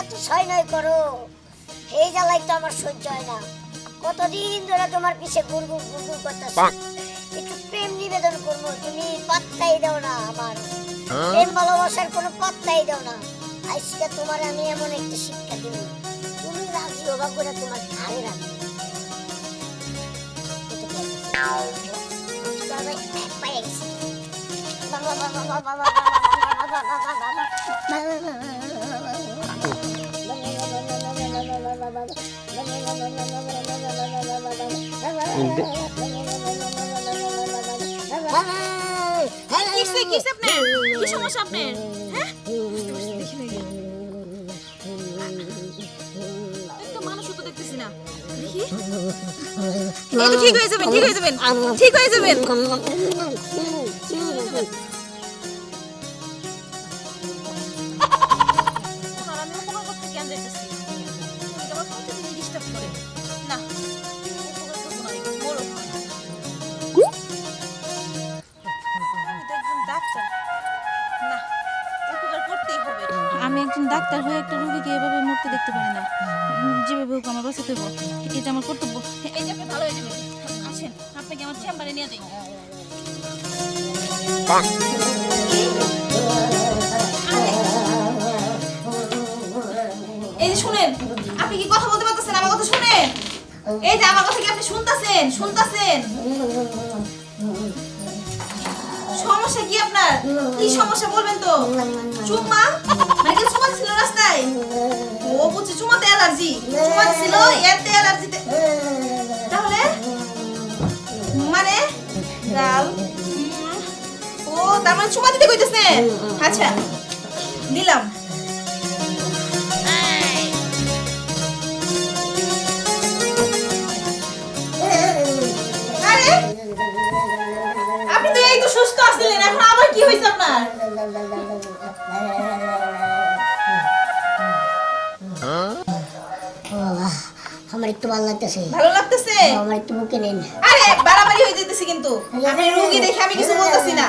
এত ছয় নয় করো এই জ্বালাই তো আমার সহ্য হয় না কতদিন ধরে তোমার পিছে গুড়গুড় গুড়গুড় করতেছি একটু প্রেম নিবেদন করব তুমি পাত্তাই দাও না আমার প্রেম ভালোবাসার কোনো পাত্তাই দাও না আজকে তোমার আমি এমন একটা শিক্ষা দিব তুমি রাজি হবা করে তোমার ঘাড়ে রাখবে বাবা, বাবা, বাবা, বাবা, হ্যাঁ? ঠিক হয়ে যাবেন ঠিক হয়ে যাবেন ঠিক হয়ে যাবেন। ডাক্তার হয়ে একটা রোগীকে এভাবে মরতে দেখতে পারি না। যেভাবে হোক আমার বাঁচাতে হইব এটা আমার কর্তব্য এই যে ভালো হয়ে যাবেন। আসেন আপনাকে আমার চেম্বারে নিয়ে যাই। এই যে শুনেন আপনি কি কথা বলতে পারতেছেন? আমার কথা শুনেন। এই যে আমার কথা কি আপনি শুনতাছেন? শুনতাছেন? সমস্যা কি আপনার? কি সমস্যা বলবেন তো? চুম্মা? মানে ও বুঝছি চুমাতে অ্যালার্জি। চুমা এতে অ্যালার্জিতে। তাহলে? মানে? ও, তার মানে চুমা দিতে কইতেছেন আচ্ছা আরে, আপনি তো এই তো সুস্থ আছিলেন এখন আবার কি হয়েছে আপনার? আমার একটু ভালো লাগতেছে। ভালো লাগতেছে? আমার একটু বুকে নিন। আরে বাড়াবাড়ি হয়ে যেতেছে কিন্তু। আপনি রুগী দেখে আমি কিছু বলতেছি না।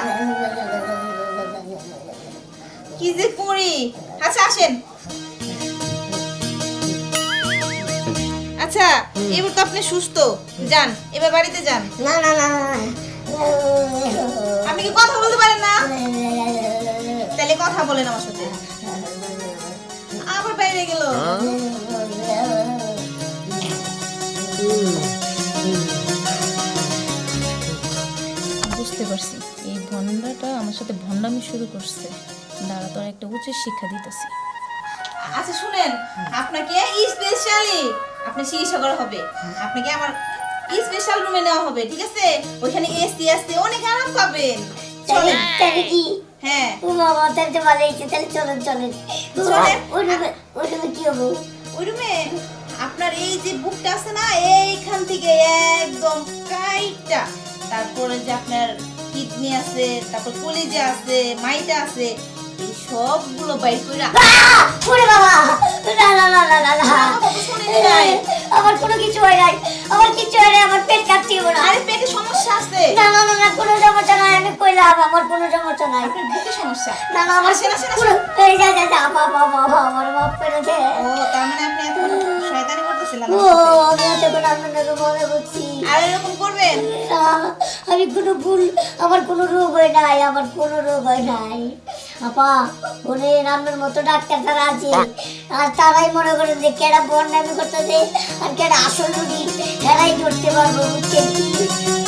কি যে করি? আচ্ছা আসেন। আচ্ছা এবার তো আপনি সুস্থ। যান এবার বাড়িতে যান। না না না না, আপনি কি কথা বলতে পারেন না? তাহলে কথা বলেন আমার সাথে। আবার বাইরে গেল। ভন্ডাটা আমার সাথে ভন্ডামি শুরু করছে। দাঁড়া তোর একটা উচিত শিক্ষা দিতেছি। আচ্ছা শুনেন আপনাকে স্পেশালি আপনি চিকিৎসা করা হবে। আপনাকে আমার স্পেশাল রুমে নেওয়া হবে ঠিক আছে? ওইখানে এসি আছে অনেক আরাম পাবেন। চলেন। কি? হ্যাঁ। ভালো হয়েছে তাহলে চলেন চলেন। চলেন। ওই রুমে ওই রুমে কি হব? ওই রুমে আপনার এই যে বুকটা আছে না এইখান থেকে একদম কাইটা তারপরে যে আপনার কিডনি আছে তারপর কলিজা আছে মাইটা আছে এই সবগুলো বাইর করে! ওরে বাবা! না না না না না না আমার কোনো কিছু হয় নাই। আমার কিছু হয় নাই আমার পেট কাটতে হবে না। আরে পেটে সমস্যা আছে? না না না না কোনো সমস্যা নাই আমি কইলাম আমার কোনো সমস্যা নাই। আপনার বুকে সমস্যা? না না আমার আসেন, পুরো এই যা যা যা বাবা বাবা আমার বাপ পেরেছে ও তার মানে আপনি এখন শয়তানি করতেছিলেন ও আমি হচ্ছে কোনো আপনাকে মনে করছি। আর এরকম করবেন? না, আমি কোনো ভুল, আমার কোনো রোগ হয় নাই, আমার কোনো রোগ হয় নাই। আপা ওনে রান্নার মতো ডাক্তার তারা আছে, আর তারাই মনে করে যে কেডা বন্যামি করতেছে, আর কেডা আসল রুগী, এরাই ধরতে পারব, বুঝছেন?